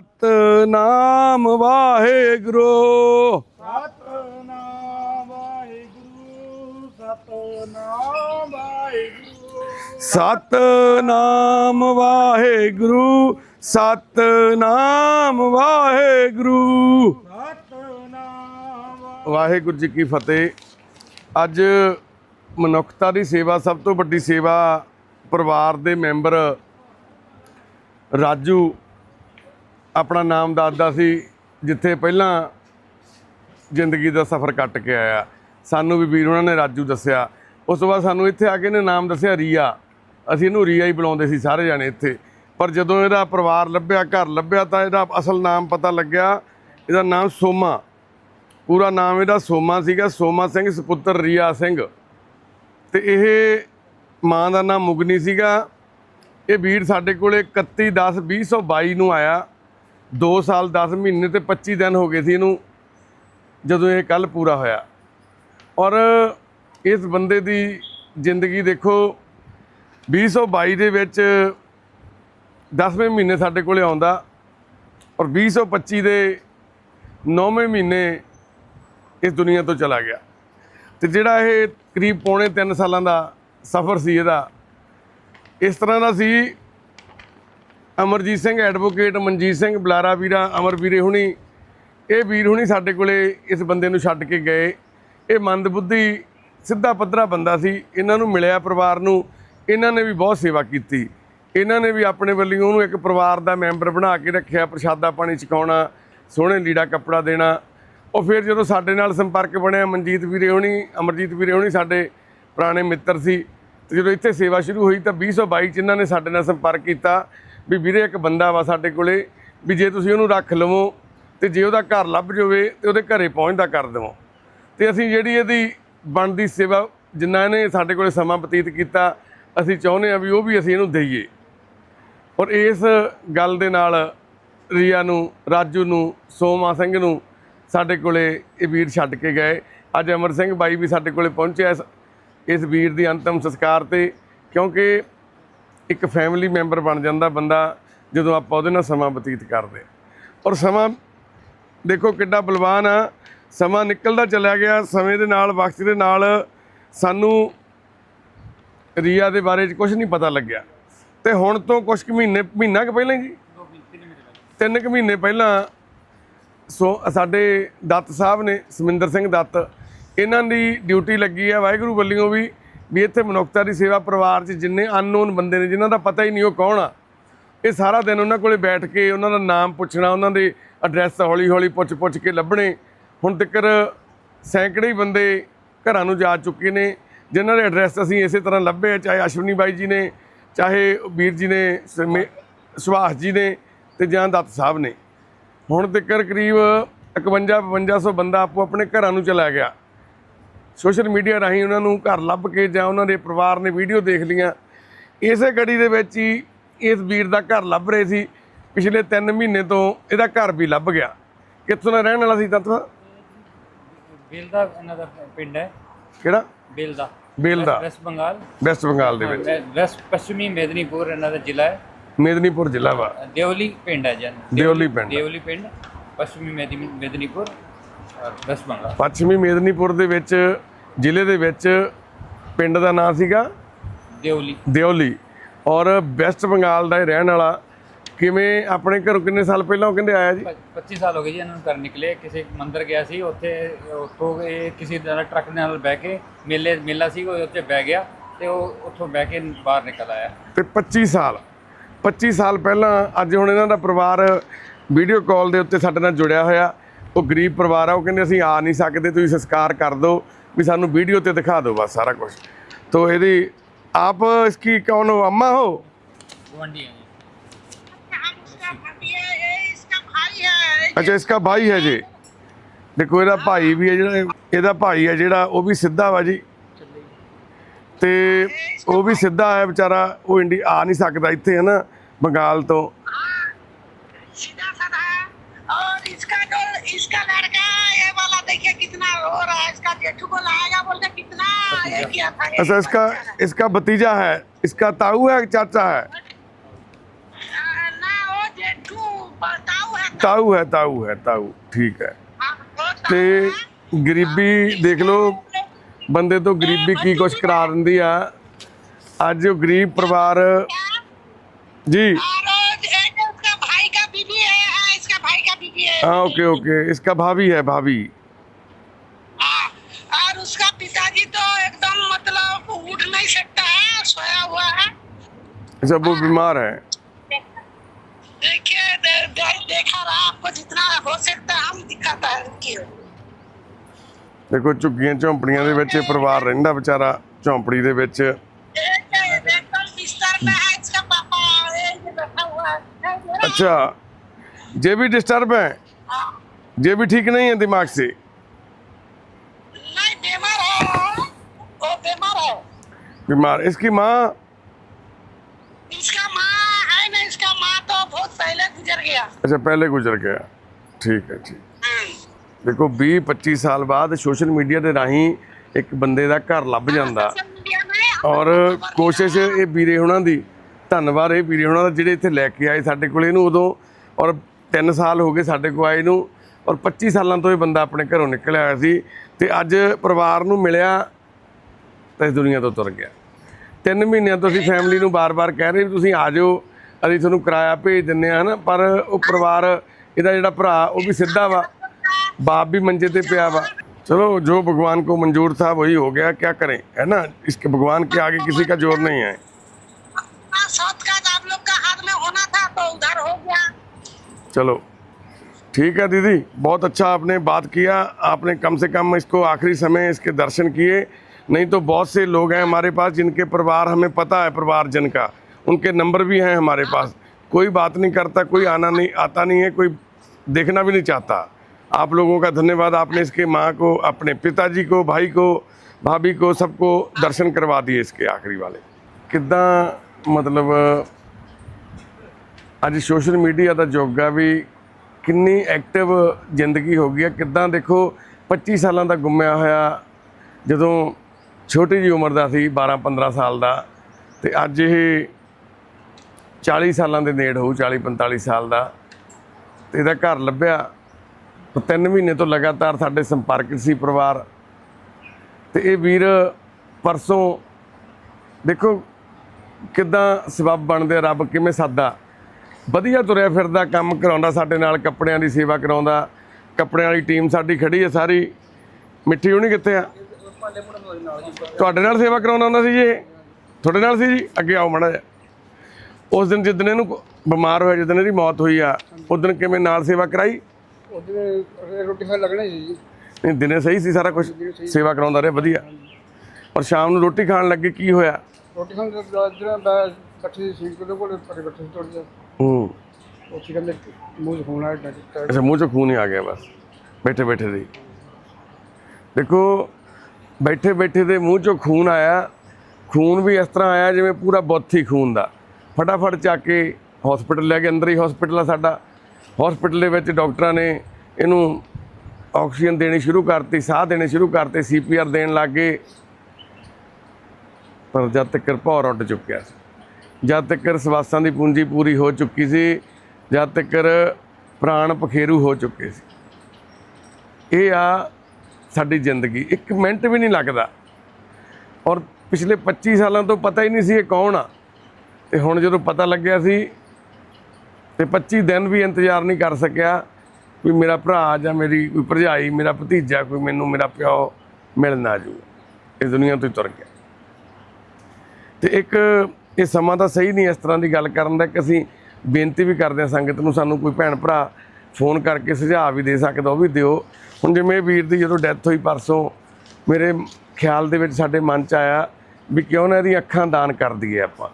ਸਤਨਾਮ ਵਾਹਿਗੁਰੂ। ਸਤਨਾਮ ਵਾਹਿਗੁਰੂ ਸਤਨਾਮ ਵਾਹਿਗੁਰੂ। ਸਤਨਾਮ ਵਾਹਿਗੁਰੂ ਸਤਨਾਮ ਵਾਹਿਗੁਰੂ। ਵਾਹਿਗੁਰੂ ਜੀ ਕੀ ਫਤਿਹ। ਅੱਜ ਮਨੁੱਖਤਾ ਦੀ ਸੇਵਾ ਸਭ ਤੋਂ ਵੱਡੀ ਸੇਵਾ ਪਰਿਵਾਰ ਦੇ ਮੈਂਬਰ ਰਾਜੂ ਆਪਣਾ ਨਾਮ ਦੱਸਦਾ ਸੀ, ਜਿੱਥੇ ਪਹਿਲਾਂ ਜ਼ਿੰਦਗੀ ਦਾ ਸਫ਼ਰ ਕੱਟ ਕੇ ਆਇਆ। ਸਾਨੂੰ ਵੀ ਵੀਰ ਉਹਨਾਂ ਨੇ ਰਾਜੂ ਦੱਸਿਆ। ਉਸ ਤੋਂ ਬਾਅਦ ਸਾਨੂੰ ਇੱਥੇ ਆ ਕੇ ਇਹਨੇ ਨਾਮ ਦੱਸਿਆ ਰੀਆ। ਅਸੀਂ ਇਹਨੂੰ ਰੀਆ ਹੀ ਬੁਲਾਉਂਦੇ ਸੀ ਸਾਰੇ ਜਾਣੇ ਇੱਥੇ। ਪਰ ਜਦੋਂ ਇਹਦਾ ਪਰਿਵਾਰ ਲੱਭਿਆ, ਘਰ ਲੱਭਿਆ, ਤਾਂ ਇਹਦਾ ਅਸਲ ਨਾਮ ਪਤਾ ਲੱਗਿਆ। ਇਹਦਾ ਨਾਮ ਸੋਮਾ। ਪੂਰਾ ਨਾਮ ਇਹਦਾ ਸੋਮਾ ਸੀਗਾ, ਸੋਮਾ ਸਿੰਘ, ਸੁਪੁੱਤਰ ਰੀਆ ਸਿੰਘ। ਤੇ ਇਹ ਮਾਂ ਦਾ ਨਾਮ ਮੁਗਨੀ ਸੀਗਾ। ਇਹ ਵੀਰ ਸਾਡੇ ਕੋਲੇ 31 10 2022 ਨੂੰ ਆਇਆ। 2 ਸਾਲ 10 ਮਹੀਨੇ ਤੇ 25 ਦਿਨ ਹੋ ਗਏ ਸੀ ਇਹਨੂੰ, ਜਦੋਂ ਇਹ ਕੱਲ ਪੂਰਾ ਹੋਇਆ। ਔਰ ਇਸ ਬੰਦੇ ਦੀ ਜ਼ਿੰਦਗੀ ਦੇਖੋ 2022 ਦੇ ਵਿੱਚ 10ਵੇਂ ਮਹੀਨੇ ਸਾਡੇ ਕੋਲੇ ਆਉਂਦਾ ਔਰ 2025 ਦੇ 9ਵੇਂ ਮਹੀਨੇ ਇਸ ਦੁਨੀਆ ਤੋਂ ਚਲਾ ਗਿਆ। ਤੇ ਜਿਹੜਾ ਇਹ ਕਰੀਬ ਪੌਣੇ 3 ਸਾਲਾਂ ਦਾ ਸਫ਼ਰ ਸੀ ਇਹਦਾ, ਇਸ ਤਰ੍ਹਾਂ ਦਾ ਸੀ ਅਮਰਜੀਤ ਸਿੰਘ ਐਡਵੋਕੇਟ ਮਨਜੀਤ ਸਿੰਘ ਬਲਾਰਾ ਵੀਰਾ, ਅਮਰ ਵੀਰੇ ਹੁਣੀ, ਇਹ ਵੀਰ ਹੁਣੀ ਸਾਡੇ ਕੋਲੇ ਇਸ ਬੰਦੇ ਨੂੰ ਛੱਡ ਕੇ ਗਏ। ਇਹ ਮੰਦਬੁੱਧੀ ਸਿੱਧਾ ਪੱਧਰਾ ਬੰਦਾ ਸੀ। ਇਹਨਾਂ ਨੂੰ ਮਿਲਿਆ ਪਰਿਵਾਰ ਨੂੰ। ਇਹਨਾਂ ਨੇ ਵੀ ਬਹੁਤ ਸੇਵਾ ਕੀਤੀ। ਇਹਨਾਂ ਨੇ ਵੀ ਆਪਣੇ ਵੱਲੋਂ ਉਹਨੂੰ ਇੱਕ ਪਰਿਵਾਰ ਦਾ ਮੈਂਬਰ ਬਣਾ ਕੇ ਰੱਖਿਆ, ਪ੍ਰਸ਼ਾਦਾ ਪਾਣੀ ਛਕਾਉਣਾ, ਸੋਹਣੇ ਲੀੜਾ ਕੱਪੜਾ ਦੇਣਾ। ਉਹ ਫਿਰ ਜਦੋਂ ਸਾਡੇ ਨਾਲ ਸੰਪਰਕ ਬਣਿਆ, ਮਨਜੀਤ ਵੀਰੇ ਹੋਣੀ, ਅਮਰਜੀਤ ਵੀਰੇ ਹੋਣੀ ਸਾਡੇ ਪੁਰਾਣੇ ਮਿੱਤਰ ਸੀ। ਤੇ ਜਦੋਂ ਇੱਥੇ ਸੇਵਾ ਸ਼ੁਰੂ ਹੋਈ ਤਾਂ 2022 ਚ ਇਹਨਾਂ ਨੇ ਸਾਡੇ ਨਾਲ ਸੰਪਰਕ ਕੀਤਾ। ਵੀ ਵੀਰੇ ਇੱਕ ਬੰਦਾ ਵਾ ਸਾਡੇ ਕੋਲੇ ਵੀ ਜੇ ਤੁਸੀਂ ਉਹਨੂੰ ਰੱਖ ਲਵੋ ਤੇ ਜੇ ਉਹਦਾ ਘਰ ਲੱਭ ਜਾਵੇ ਤੇ ਉਹਦੇ ਘਰੇ ਪਹੁੰਚਦਾ ਕਰ ਦੇਵੋ। ਤੇ ਅਸੀਂ ਜਿਹੜੀ ਇਹਦੀ ਬਣਦੀ ਸੇਵਾ ਜਿੰਨਾ ਇਹਨੇ ਸਾਡੇ ਕੋਲੇ ਸਮਾਂ ਬਤੀਤ ਕੀਤਾ, ਅਸੀਂ ਚਾਹੁੰਦੇ ਆ ਵੀ ਉਹ ਵੀ ਅਸੀਂ ਇਹਨੂੰ ਦਈਏ। ਔਰ ਇਸ ਗੱਲ ਦੇ ਨਾਲ ਰੀਆ ਨੂੰ, ਰਾਜੂ ਨੂੰ, ਸੋਮਾ ਸਿੰਘ ਨੂੰ ਸਾਡੇ ਕੋਲੇ ਇਹ ਵੀਰ ਛੱਡ ਕੇ ਗਏ। ਅੱਜ ਅਮਰ ਸਿੰਘ ਬਾਈ ਵੀ ਸਾਡੇ ਕੋਲੇ ਪਹੁੰਚਿਆ ਇਸ ਵੀਰ ਦੀ ਅੰਤਮ ਸੰਸਕਾਰ ਤੇ, ਕਿਉਂਕਿ ਇੱਕ ਫੈਮਿਲੀ ਮੈਂਬਰ ਬਣ ਜਾਂਦਾ ਬੰਦਾ ਜਦੋਂ ਆਪਾਂ ਉਹਦੇ ਨਾਲ ਸਮਾਂ ਬਤੀਤ ਕਰਦੇ ਹਾਂ। ਔਰ ਸਮਾਂ, ਦੇਖੋ ਕਿੱਡਾ ਬਲਵਾਨ ਆ। ਸਮਾਂ ਨਿਕਲਦਾ ਚਲਿਆ ਗਿਆ, ਸਮੇਂ ਦੇ ਨਾਲ, ਵਕਤ ਦੇ ਨਾਲ ਸਾਨੂੰ ਰੀਆ ਦੇ ਬਾਰੇ 'ਚ ਕੁਝ ਨਹੀਂ ਪਤਾ ਲੱਗਿਆ। ਤੇ ਹੁਣ ਤੋਂ ਕੁਝ ਕੁ ਮਹੀਨੇ, ਮਹੀਨਾ ਕੁ ਪਹਿਲਾਂ ਜੀ ਤਿੰਨ ਕੁ ਮਹੀਨੇ ਪਹਿਲਾਂ ਸੋ ਸਾਡੇ ਦੱਤ ਸਾਹਿਬ ਨੇ, ਸਮਿੰਦਰ ਸਿੰਘ ਦੱਤ, ਇਹਨਾਂ ਦੀ ਡਿਊਟੀ ਲੱਗੀ ਹੈ ਵਾਹਿਗੁਰੂ ਵੱਲੋਂ ਵੀ। ਵੀ ਇੱਥੇ ਮਨੁੱਖਤਾ ਦੀ ਸੇਵਾ ਪਰਿਵਾਰ 'ਚ ਜਿੰਨੇ ਅਨਨੋਨ ਬੰਦੇ ਨੇ ਜਿਨ੍ਹਾਂ ਦਾ ਪਤਾ ਹੀ ਨਹੀਂ ਉਹ ਕੌਣ ਆ। ਇਹ ਸਾਰਾ ਦਿਨ ਉਹਨਾਂ ਕੋਲੇ ਬੈਠ ਕੇ ਉਹਨਾਂ ਦਾ ਨਾਮ ਪੁੱਛਣਾ ਉਹਨਾਂ ਦੇ ਐਡਰੈਸ ਹੌਲੀ ਹੌਲੀ ਪੁੱਛ ਪੁੱਛ ਕੇ ਲੱਭਣੇ। ਹੁਣ ਤੱਕ ਸੈਂਕੜੇ ਹੀ ਬੰਦੇ ਘਰਾਂ ਨੂੰ ਜਾ ਚੁੱਕੇ ਨੇ ਜਿਨ੍ਹਾਂ ਦੇ ਐਡਰੈਸ ਅਸੀਂ ਇਸੇ ਤਰ੍ਹਾਂ ਲੱਭੇ ਆ, ਚਾਹੇ ਅਸ਼ਵਨੀ ਬਾਈ ਜੀ ਨੇ ਚਾਹੇ ਵੀਰ ਜੀ ਨੇ ਸੁਭਾਸ਼ ਜੀ ਨੇ ਤੇ ਜਾਂ ਦੱਤ ਸਾਹਿਬ ਨੇ। ਹੁਣ ਤੱਕ ਕਰੀਬ 51 5200 ਬੰਦਾ ਆਪੋ ਆਪਣੇ ਘਰਾਂ ਨੂੰ ਚਲਾ ਗਿਆ। ਸੋਸ਼ਲ ਮੀਡੀਆ ਰਾਹੀਂ ਉਹਨਾਂ ਨੂੰ ਘਰ ਲੱਭ ਕੇ ਜਾਂ ਉਹਨਾਂ ਦੇ ਪਰਿਵਾਰ ਨੇ ਵੀਡੀਓ ਦੇਖ ਲੀਆਂ ਇਸੇ ਗੜੀ ਦੇ ਵਿੱਚ ਹੀ ਇਸ ਵੀਰ ਦਾ ਘਰ ਲੱਭ ਰਹੇ ਸੀ। ਪਿਛਲੇ 3 ਮਹੀਨੇ ਤੋਂ ਇਹਦਾ ਘਰ ਵੀ ਲੱਭ ਗਿਆ। ਕਿੱਥੋਂ ਦਾ ਰਹਿਣ ਵਾਲਾ ਸੀ ਤਤਵਾ? ਬੇਲਦਾ ਇਹਨਾਂ ਦਾ ਪਿੰਡ ਹੈ। ਕਿਹੜਾ? ਬੇਲਦਾ ਬੇਲਦਾ ਵੈਸਟ ਬੰਗਾਲ। ਵੈਸਟ ਬੰਗਾਲ ਦੇ ਵਿੱਚ। ਵੈਸਟ ਪੱਛਮੀ ਮੇਦਨੀਪੁਰ ਇਹਨਾਂ ਦਾ ਜ਼ਿਲ੍ਹਾ ਹੈ। ਮੇਦਨੀਪੁਰ ਜ਼ਿਲ੍ਹਾ ਵਾ। ਦੇਵਲੀ ਪਿੰਡ ਹੈ ਜਨ ਦਿਓਲੀ ਪਿੰਡ। ਦੇਵਲੀ ਪਿੰਡ ਪੱਛਮੀ ਮੇਦਨੀ- ਮੇਦਨੀਪੁਰ ਔਰ ਵੈਸਟ ਬੰਗਾਲ। ਪੱਛਮੀ ਮੇਦਨੀਪੁਰ ਦੇ ਵਿੱਚ ਜ਼ਿਲ੍ਹੇ ਦੇ ਵਿੱਚ ਪਿੰਡ ਦਾ ਨਾਂ ਸੀਗਾ ਦੇਵਲੀ ਦਿਓਲੀ। ਔਰ ਵੈਸਟ ਬੰਗਾਲ ਦਾ ਇਹ ਰਹਿਣ ਵਾਲਾ ਕਿਵੇਂ ਆਪਣੇ ਘਰੋਂ ਕਿੰਨੇ ਸਾਲ ਪਹਿਲਾਂ ਉਹ ਕਹਿੰਦੇ ਆਇਆ ਜੀ? ਪ- 25 ਸਾਲ ਹੋ ਗਏ ਜੀ ਇਹਨਾਂ ਨੂੰ ਘਰ ਨਿਕਲੇ। ਕਿਸੇ ਮੰਦਿਰ ਗਿਆ ਸੀ ਉੱਥੇ ਉੱਥੋਂ ਇਹ ਕਿਸੇ ਦਾ ਟਰੱਕ ਨਾਲ ਬਹਿ ਕੇ ਮੇਲੇ ਮੇਲਾ ਸੀ ਉਹ ਉੱਥੇ ਬਹਿ ਗਿਆ ਤੇ ਉਹ ਉੱਥੋਂ ਬਹਿ ਕੇ ਬਾਹਰ ਨਿਕਲ ਆਇਆ। ਤੇ 25 ਸਾਲ 25 ਸਾਲ ਪਹਿਲਾਂ ਅੱਜ ਹੁਣ ਇਹਨਾਂ ਦਾ ਪਰਿਵਾਰ ਵੀਡੀਓ ਕਾਲ ਦੇ ਉੱਤੇ ਸਾਡੇ ਨਾਲ ਜੁੜਿਆ ਹੋਇਆ। ਉਹ ਗਰੀਬ ਪਰਿਵਾਰ ਆ ਉਹ ਕਹਿੰਦੇ ਅਸੀਂ ਆ ਨਹੀਂ ਸਕਦੇ ਤੁਸੀਂ ਸੰਸਕਾਰ ਕਰ ਦਿਓ। भी सानू वीडियो ते दिखा दो बस सारा कुछ तो यदि आप इसकी कौन हो अम्मा हो ਅੱਛਾ ਇਸਕਾ ਭਾਈ ਹੈ ਜੀ। ਦੇਖੋ ਇਹਦਾ ਭਾਈ ਵੀ ਹੈ ਜਿਹੜਾ ਇਹਦਾ ਭਾਈ ਹੈ ਜਿਹੜਾ ਉਹ ਵੀ ਸਿੱਧਾ ਵਾ ਜੀ। ਤੇ ਉਹ ਵੀ ਸਿੱਧਾ ਹੈ ਵਿਚਾਰਾ ਉਹ ਇੰਡੀ ਆ ਨਹੀਂ ਸਕਦਾ ਇੱਥੇ ਹੈ ਨਾ ਬੰਗਾਲ ਤੋਂ। कितना रो रहा है इसका जेठू को लाएगा बोल के कितना ये किया था ये अच्छा इसका इसका भतीजा है इसका ताऊ है चाचा है आ, ना वो जेठू बताऊ ਤਾਊ ਹੈ ਤਾਊ ਹੈ ਤਾਊ ਠੀਕ ਹੈ हाँ, वो तो ਤੇ ਗਰੀਬੀ ਦੇਖ ਲਓ ਬੰਦੇ ਤੋਂ ਗਰੀਬੀ ਕੀ ਕੁਛ ਕਰਾ ਦਿੰਦੀ ਆ ਅੱਜ ਉਹ ਗਰੀਬ ਪਰਿਵਾਰ ਜੀ और ये जो उसका भाई का बीबी है हाँ, इसका भाई का बीबी है हाँ ओके ओके इसका भाभी है भाभी सोया हुआ है अच्छा वो बीमार है देखिए दे, दे, देखा रहा आपको जितना हो सकता है हम दिखाता है रुकिए ਦੇਖੋ ਝੁੱਗੀਆਂ ਝੌਂਪੜੀਆਂ ਦੇ ਵਿੱਚ ਇਹ ਪਰਿਵਾਰ ਰਹਿੰਦਾ ਵਿਚਾਰਾ ਝੌਂਪੜੀ ਦੇ ਵਿੱਚ एक एकदम बिस्तर में है इसका पापा ये ये बैठा हुआ है अच्छा ये भी डिस्टर्ब है हाँ, ये भी ठीक नहीं है दिमाग से बीमार इसकी माँ इसका माँ है ना इसका माँ तो बहुत पहले गुजर गया अच्छा पहले गुजर गया ठीक है ठीक हम्म, ਦੇਖੋ 20 25 ਸਾਲ ਬਾਅਦ ਸੋਸ਼ਲ ਮੀਡੀਆ ਦੇ ਰਾਹੀਂ ਇੱਕ ਬੰਦੇ ਦਾ ਘਰ ਲੱਭ ਜਾਂਦਾ सोशल मीडिया में ਔਰ ਕੋਸ਼ਿਸ਼ ਇਹ ਵੀਰੇ ਹੁਣਾਂ ਦੀ ਧੰਨਵਾਦ ਇਹ ਵੀਰੇ ਹੁਣਾਂ ਦਾ ਜਿਹੜੇ ਇੱਥੇ ਲੈ ਕੇ ਆਏ ਸਾਡੇ ਕੋਲ ਇਹਨੂੰ ਉਦੋਂ ਔਰ 3 ਸਾਲ ਹੋ ਗਏ ਸਾਡੇ ਕੋਲ ਆਏ ਨੂੰ ਔਰ 25 ਸਾਲਾਂ ਤੋਂ ਇਹ ਬੰਦਾ ਆਪਣੇ ਘਰੋਂ ਨਿਕਲਿਆ ਹੋਇਆ ਸੀ ਤੇ ਅੱਜ ਪਰਿਵਾਰ ਨੂੰ ਮਿਲਿਆ ਤਾਂ ਇਸ ਦੁਨੀਆ ਤੋਂ ਤੁਰ ਗਿਆ ਤਿੰਨ ਮਹੀਨਿਆਂ ਤੋਂ ਅਸੀਂ ਫੈਮਿਲੀ ਨੂੰ ਬਾਰ-ਬਾਰ ਕਹਿ ਰਹੇ ਵੀ ਤੁਸੀਂ ਆ ਜਾਓ ਅਸੀਂ ਤੁਹਾਨੂੰ ਕਿਰਾਇਆ ਭੇਜ ਦਿੰਨੇ ਆ ਹਨਾ ਪਰ ਉਹ ਪਰਿਵਾਰ ਇਹਦਾ ਜਿਹੜਾ ਭਰਾ ਉਹ ਵੀ ਸਿੱਧਾ ਵਾ बाप भी मंजे पे पिया हुआ चलो जो भगवान को मंजूर था वही हो गया क्या करें है ना इसके भगवान के आगे किसी का जोर नहीं है हाँ, सात का आप लोग का हाथ में होना था तो उधर हो गया चलो ठीक है दीदी बहुत अच्छा आपने बात किया आपने कम से कम इसको आखिरी समय इसके दर्शन किए नहीं तो बहुत से लोग हैं हमारे पास जिनके परिवार हमें पता है परिवारजन का उनके नंबर भी हैं हमारे पास कोई बात नहीं करता कोई आना नहीं आता नहीं है कोई देखना भी नहीं चाहता आप लोगों का धन्यवाद आपने इसके माँ को अपने पिताजी को भाई को भाभी को सबको दर्शन करवा दिए इसके आखिरी वाले कितना मतलब ਅੱਜ ਸੋਸ਼ਲ ਮੀਡੀਆ ਦਾ ਯੁੱਗ ਆ ਵੀ ਕਿੰਨੀ ਐਕਟਿਵ ਜ਼ਿੰਦਗੀ ਹੋ ਗਈ ਆ ਕਿੱਦਾਂ ਦੇਖੋ 25 ਸਾਲਾਂ ਦਾ ਗੁੰਮਿਆ ਹੋਇਆ ਜਦੋਂ ਛੋਟੀ ਜੀ ਉਮਰ ਦਾ ਸੀ 12 15 ਸਾਲ ਦਾ। ਤੇ ਅੱਜ ਇਹ 40 ਸਾਲਾਂ ਦੇ ਨੇੜ ਹੋਊ 40 45 ਸਾਲ ਦਾ। ਤੇ ਇਹਦਾ ਘਰ ਲੱਭਿਆ। ਤਾਂ ਤਿੰਨ ਮਹੀਨੇ ਤੋਂ ਲਗਾਤਾਰ ਸਾਡੇ ਸੰਪਰਕ ਸੀ ਪਰਿਵਾਰ। ਤੇ ਇਹ ਵੀਰ ਪਰਸੋਂ ਦੇਖੋ ਕਿੱਦਾਂ ਸਬਬ ਬਣਦੇ ਆ, ਰੱਬ ਕਿਵੇਂ ਸਾਦਾ। ਵਧੀਆ ਤੁਰਿਆ ਫਿਰਦਾ ਕੰਮ ਕਰਾਉਂਦਾ ਸਾਡੇ ਨਾਲ ਕੱਪੜਿਆਂ ਦੀ ਸੇਵਾ ਕਰਾਉਂਦਾ। ਕੱਪੜਿਆਂ ਵਾਲੀ ਟੀਮ ਸਾਡੀ ਖੜੀ ਹੈ ਸਾਰੀ। ਮਿੱਠੀ ਹੋਣੀ ਕਿੱਥੇ ਆ? ਤੁਹਾਡੇ ਨਾਲ ਸੇਵਾ ਕਰਾਉਂਦਾ ਹੁੰਦਾ ਸੀ ਜੀ ਇਹ? ਤੁਹਾਡੇ ਨਾਲ ਸੀ ਜੀ? ਅੱਗੇ ਆਓ ਮੜਾ ਉਸ ਦਿਨ ਜਿੱਦਣ ਇਹਨੂੰ ਬਿਮਾਰ ਹੋਇਆ ਜਿੱਦਣ ਇਹਦੀ ਮੌਤ ਹੋਈ ਆ ਉਸ ਦਿਨ ਕਿਵੇਂ ਨਾਲ ਸੇਵਾ ਕਰਾਈ? ਉਹਦੇ ਰੋਟੀ ਖਾ ਲੱਗਣਾ ਸੀ ਜੀ। ਨਹੀਂ ਦਿਨੇ ਸਹੀ ਸੀ ਸਾਰਾ ਕੁਝ ਸੇਵਾ ਕਰਾਉਂਦਾ ਰਿਹਾ ਵਧੀਆ। ਔਰ ਸ਼ਾਮ ਨੂੰ ਰੋਟੀ ਖਾਣ ਲੱਗੇ ਕੀ ਹੋਇਆ? ਰੋਟੀ ਖਾਣ ਦਾ ਜਿਹੜਾ ਮੈਂ ਇਕੱਠੀ ਸੀ ਕੋਲ ਪਰੇ ਬੈਠੇ ਸੀ ਥੋੜੀ ਜਿਹਾ। ਹੂੰ। ਉੱਥੇ ਕਹਿੰਦੇ ਮੂੰਹ 'ਚ ਖੂਨ ਆ ਅੱਛਾ ਮੂੰਹ ਚੋਂ ਖੂਨ ਹੀ ਆ ਗਿਆ ਬਸ। ਬੈਠੇ ਬੈਠੇ ਦੇ ਦੇਖੋ ਬੈਠੇ ਬੈਠੇ ਦੇ ਮੂੰਹ ਚੋਂ ਖੂਨ ਆਇਆ। ਖੂਨ ਵੀ ਇਸ ਤਰ੍ਹਾਂ ਆਇਆ ਜਿਵੇਂ ਪੂਰਾ ਬੁੱਤ ਹੀ ਖੂਨ ਦਾ। ਫਟਾਫਟ ਚੱਕ ਕੇ ਹਸਪੀਟਲ ਲੈ ਕੇ ਅੰਦਰ ਹੀ ਹਸਪੀਟਲ ਆ ਸਾਡਾ। ਹਸਪੀਟਲ ਦੇ ਵਿੱਚ ਡਾਕਟਰਾਂ ਨੇ ਇਹਨੂੰ ਆਕਸੀਜਨ ਦੇਣੀ ਸ਼ੁਰੂ ਕਰਤੀ, ਸਾਹ ਦੇਣੇ ਸ਼ੁਰੂ ਕਰਤੇ ਸੀਪੀਆਰ ਦੇਣ ਲੱਗੇ ਪਰ ਜਦ ਤੱਕ ਭੌਰ ਉੱਡ ਚੁੱਕਿਆ ਸੀ, ਜਦ ਤੱਕ ਸਵਾਸਾਂ ਦੀ ਪੂੰਜੀ ਪੂਰੀ ਹੋ ਚੁੱਕੀ ਸੀ, ਜਦ ਤੱਕ ਪ੍ਰਾਣ ਪਖੇਰੂ ਹੋ ਚੁੱਕੇ ਸੀ। ਇਹ ਆ ਸਾਡੀ ਜ਼ਿੰਦਗੀ, ਇੱਕ ਮਿੰਟ ਵੀ ਨਹੀਂ ਲੱਗਦਾ। ਔਰ ਪਿਛਲੇ 25 ਸਾਲਾਂ ਤੋਂ ਪਤਾ ਹੀ ਨਹੀਂ ਸੀ ਇਹ ਕੌਣ ਆ। ਤੇ ਹੁਣ ਜਦੋਂ ਪਤਾ ਲੱਗਿਆ ਸੀ, ਤੇ 25 ਦਿਨ ਵੀ ਇੰਤਜ਼ਾਰ ਨਹੀਂ ਕਰ ਸਕਿਆ ਕੋਈ ਮੇਰਾ ਭਰਾ ਜਾਂ ਮੇਰੀ ਕੋਈ ਭਰਜਾਈ, ਮੇਰਾ ਭਤੀਜਾ ਕੋਈ ਮੈਨੂੰ, ਮੇਰਾ ਪਿਓ ਮਿਲਣ ਆ ਜੂ। ਇਸ ਦੁਨੀਆ ਤੋਂ ਹੀ ਤੁਰ ਗਿਆ। ਤੇ ਇੱਕ ਇਹ ਸਮਾਂ ਤਾਂ ਸਹੀ ਨਹੀਂ ਇਸ ਤਰ੍ਹਾਂ ਦੀ ਗੱਲ ਕਰਨ ਦਾ ਕਿ ਅਸੀਂ ਬੇਨਤੀ ਵੀ ਕਰਦੇ ਹਾਂ ਸੰਗਤ ਨੂੰ, ਸਾਨੂੰ ਕੋਈ ਭੈਣ ਭਰਾ ਫੋਨ ਕਰਕੇ ਸੁਝਾਅ ਵੀ ਦੇ ਸਕਦਾ ਉਹ ਵੀ ਦਿਓ। ਹੁਣ ਜਿਵੇਂ ਵੀਰ ਦੀ ਜਦੋਂ ਡੈਥ ਹੋਈ ਪਰਸੋਂ, ਮੇਰੇ ਖਿਆਲ ਦੇ ਵਿੱਚ ਸਾਡੇ ਮਨ 'ਚ ਆਇਆ ਵੀ ਕਿਉਂ ਨਾ ਇਹਦੀਆਂ ਅੱਖਾਂ ਦਾਨ ਕਰ ਦਈਏ ਆਪਾਂ।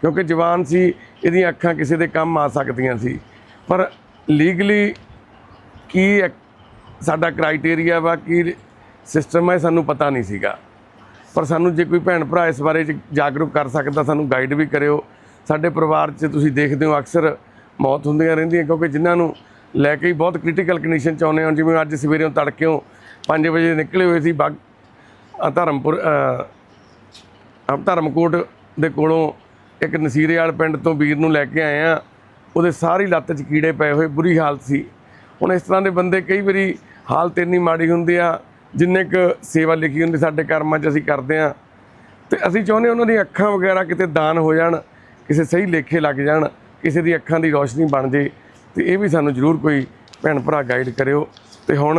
ਕਿਉਂਕਿ ਜਵਾਨ ਸੀ, ਇਹਦੀਆਂ ਅੱਖਾਂ ਕਿਸੇ ਦੇ ਕੰਮ ਆ ਸਕਦੀਆਂ ਸੀ। ਪਰ ਲੀਗਲੀ ਕੀ ਸਾਡਾ ਕ੍ਰਾਈਟੇਰੀਆ ਵਾ ਕੀ ਸਿਸਟਮ ਹੈ ਸਾਨੂੰ ਪਤਾ ਨਹੀਂ ਸੀਗਾ। ਪਰ ਸਾਨੂੰ ਜੇ ਕੋਈ ਭੈਣ ਭਰਾ ਇਸ ਬਾਰੇ 'ਚ ਜਾਗਰੂਕ ਕਰ ਸਕਦਾ ਸਾਨੂੰ ਗਾਈਡ ਵੀ ਕਰਿਓ। ਸਾਡੇ ਪਰਿਵਾਰ 'ਚ ਤੁਸੀਂ ਦੇਖਦੇ ਹੋ ਅਕਸਰ ਮੌਤ ਹੁੰਦੀਆਂ ਰਹਿੰਦੀਆਂ, ਕਿਉਂਕਿ ਜਿਨ੍ਹਾਂ ਨੂੰ ਲੈ ਕੇ ਹੀ ਬਹੁਤ ਕ੍ਰਿਟੀਕਲ ਕੰਡੀਸ਼ਨ 'ਚ ਆਉਂਦੇ ਹਾਂ। ਜਿਵੇਂ ਅੱਜ ਸਵੇਰੇ ਤੜਕਿਓਂ 5 ਵਜੇ ਨਿਕਲੇ ਹੋਏ ਸੀ ਬਾਗ ਧਰਮਪੁਰ ਧਰਮਕੋਟ ਦੇ ਕੋਲੋਂ ਇੱਕ ਨਸੀਰੇ ਵਾਲ ਪਿੰਡ ਤੋਂ ਵੀਰ ਨੂੰ ਲੈ ਕੇ ਆਏ ਆ ਉਹਦੇ ਸਾਰੀ ਲੱਤ 'ਚ ਕੀੜੇ ਪਏ ਹੋਏ, ਬੁਰੀ ਹਾਲਤ ਸੀ। ਹੁਣ ਇਸ ਤਰ੍ਹਾਂ ਦੇ ਬੰਦੇ ਕਈ ਵਾਰੀ ਹਾਲਤ ਇੰਨੀ ਮਾੜੀ ਹੁੰਦੀ ਆ, ਜਿੰਨੇ ਕ ਸੇਵਾ ਲਿਖੀ ਹੁੰਦੀ ਸਾਡੇ ਕਰਮਾਂ 'ਚ ਅਸੀਂ ਕਰਦੇ ਆ ਤੇ ਅਸੀਂ ਚਾਹੁੰਦੇ ਉਹਨਾਂ ਦੀਆਂ ਅੱਖਾਂ ਵਗੈਰਾ ਕਿਤੇ ਦਾਨ ਹੋ ਜਾਣ, ਕਿਸੇ ਸਹੀ ਲੇਖੇ ਲੱਗ ਜਾਣ, ਕਿਸੇ ਦੀ ਅੱਖਾਂ ਦੀ ਰੋਸ਼ਨੀ ਬਣ ਜੇ। ਤੇ ਇਹ ਵੀ ਸਾਨੂੰ ਜ਼ਰੂਰ ਕੋਈ ਭੈਣ ਭਰਾ ਗਾਈਡ ਕਰਿਓ। ਤੇ ਹੁਣ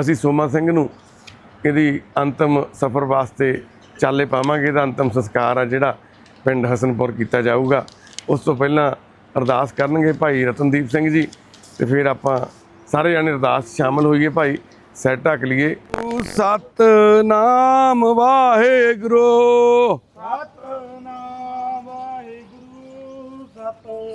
ਅਸੀਂ ਸੋਮਾ ਸਿੰਘ ਨੂੰ ਇਹਦੀ ਅੰਤਮ ਸਫ਼ਰ ਵਾਸਤੇ ਚਾਲੇ ਪਾਵਾਂਗੇ। ਇਹਦਾ ਅੰਤਮ ਸੰਸਕਾਰ ਆ ਜਿਹੜਾ ਪਿੰਡ ਹਸਨਪੁਰ ਕੀਤਾ ਜਾਊਗਾ। ਉਸ ਤੋਂ ਪਹਿਲਾਂ ਅਰਦਾਸ ਕਰਨਗੇ ਭਾਈ ਰਤਨਦੀਪ ਸਿੰਘ ਜੀ ਤੇ ਫਿਰ ਆਪਾਂ ਸਾਰੇ ਜਾਣੇ ਅਰਦਾਸ 'ਚ ਸ਼ਾਮਲ ਹੋਈਏ ਭਾਈ। ਸਿਰ ਢੱਕ ਲਈਏ। ਸਤਨਾਮ ਵਾਹਿਗੁਰੂ।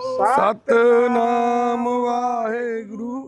ਸਤਨਾਮ ਵਾਹਿਗੁਰੂ।